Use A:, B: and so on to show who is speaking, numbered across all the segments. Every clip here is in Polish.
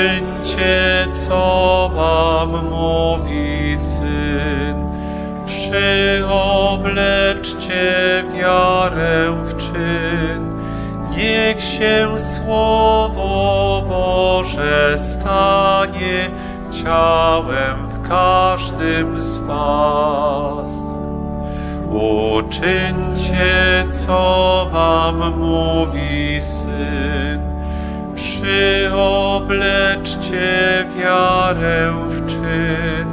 A: Uczyńcie, co wam mówi Syn. Przyobleczcie wiarę w czyn. Niech się Słowo Boże stanie ciałem w każdym z was. Uczyńcie, co wam mówi Syn. Przyobleczcie wiarę w czyn.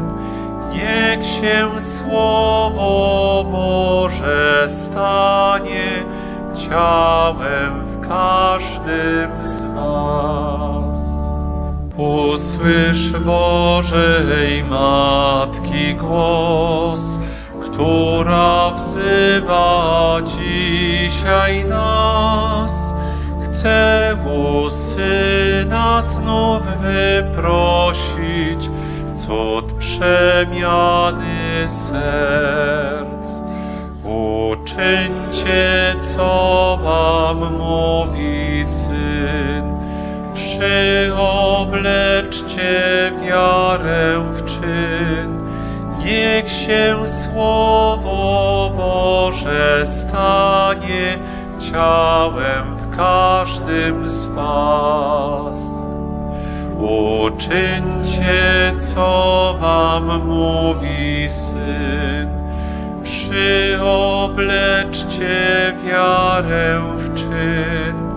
A: Niech się Słowo Boże stanie ciałem w każdym z was. Usłysz Bożej Matki głos, która wzywa dzisiaj nas. Znów wyprosić cud przemiany serc. Uczyńcie, co wam mówi Syn. Przyobleczcie wiarę w czyn. Niech się Słowo Boże stanie ciałem w każdym z was. Uczyńcie, co wam mówi Syn. Przyobleczcie wiarę w czyn.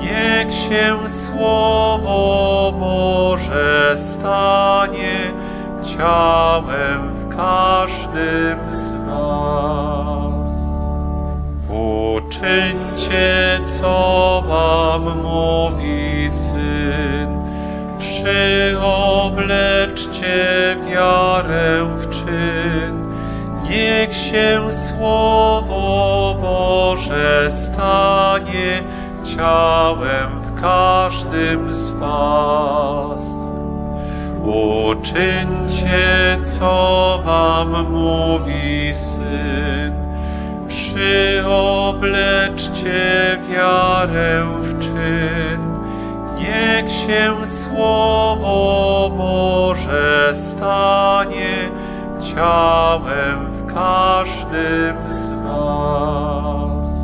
A: Niech się Słowo Boże stanie ciałem w każdym z was. Uczyńcie, co wam mówi Syn. Przyobleczcie wiarę w czyn. Niech się Słowo Boże stanie ciałem w każdym z was. Uczyńcie, co wam mówi Syn. Przyobleczcie wiarę w czyn. Niech się Słowo stanie ciałem w każdym z was.